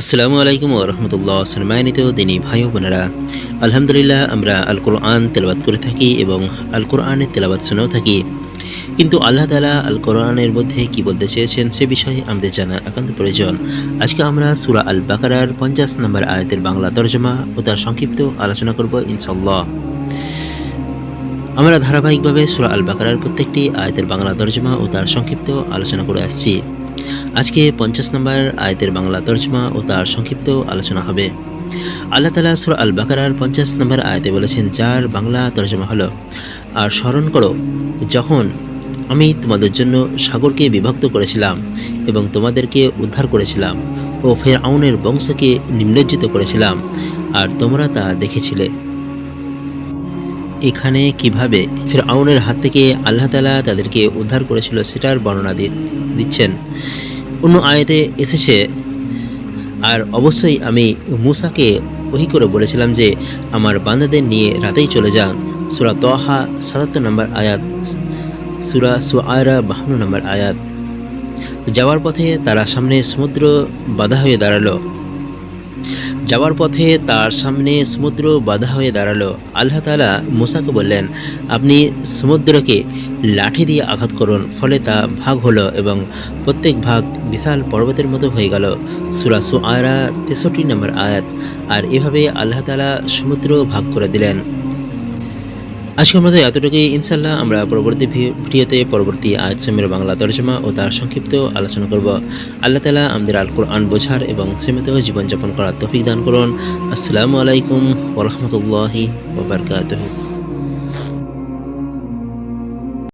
আসসালামু আলাইকুম রহমতুল্লাহ। সম্মানিত দিনী ভাই ও বোনেরা, আলহামদুলিল্লাহ আমরা আল কোরআন তেলাবাত করে থাকি এবং আল কোরআনের তেলাবাত শুনেও থাকি। কিন্তু আল্লাহ তালা আল কোরআনের মধ্যে কি বলতে চেয়েছেন সে বিষয়ে আমাদের জানা একান্ত প্রয়োজন। আজকে আমরা সুরা আল বাকারার পঞ্চাশ নম্বর আয়াতের বাংলা তর্জমা ও তার সংক্ষিপ্ত আলোচনা করব ইনশাল্লাহ আমরা ধারাবাহিকভাবে সুরা আল বাকারার প্রত্যেকটি আয়াতের বাংলা তর্জমা ও তার সংক্ষিপ্ত আলোচনা করে আসছি। আজকে পঞ্চাশ নম্বর আয়তের বাংলা তর্জমা ও তার সংক্ষিপ্ত আলোচনা হবে। আল্লাহ তালা সুরা আল বাকারার পঞ্চাশ নম্বর আয়তে বলেছেন, যার বাংলা তর্জমা হলো, আর স্মরণ করো, যখন আমি তোমাদের জন্য সাগরকে বিভক্ত করেছিলাম এবং তোমাদেরকে উদ্ধার করেছিলাম ও ফের আউনের বংশকে নিম্নজ্জিত করেছিলাম, আর তোমরা তা দেখেছিলে এখানে কীভাবে ফের আউনের হাত থেকে আল্লাহ তালা তাদেরকে উদ্ধার করেছিল সেটার বর্ণনা দিচ্ছেন। অন্য আয়াতে এসেছে, আর অবশ্যই আমি মুসাকে ওহি করে বলেছিলাম যে, আমার বান্দাদের নিয়ে রাতেই চলে যান। সুরা তহা, সাতাত্তর নম্বর আয়াত। সুরা সুআরা, বাহান্ন নম্বর আয়াত। যাওয়ার পথে তারা সামনে সমুদ্র বাধা হয়ে দাঁড়াল। যাওয়ার পথে তার সামনে সমুদ্র বাধা হয়ে দাঁড়াল। আল্লাহ তালা মুসাকে বললেন, আপনি সমুদ্রকে লাঠি দিয়ে আঘাত করুন। ফলে তা ভাগ হলো এবং প্রত্যেক ভাগ বিশাল পর্বতের মতো হয়ে গেল। সুরাসু আয়রা তেষট্টি নম্বর আয়াত। আর এভাবে আল্লাহ তালা সমুদ্র ভাগ করে দিলেন। আজকে আমাদের এতটুকুই। ইনশাল্লাহ আমরা পরবর্তী ভিডিওতে পরবর্তী আয়াত সময়ের বাংলা তর্জমা ও তার সংক্ষিপ্ত আলোচনা করব। আল্লাহ তালা আমাদের আল কোরআন বোঝার এবং সীমিত জীবনযাপন করার তফিক দান করুন। আসসালামু আলাইকুম ওরহমতুল্লাহি ওবরকাতহ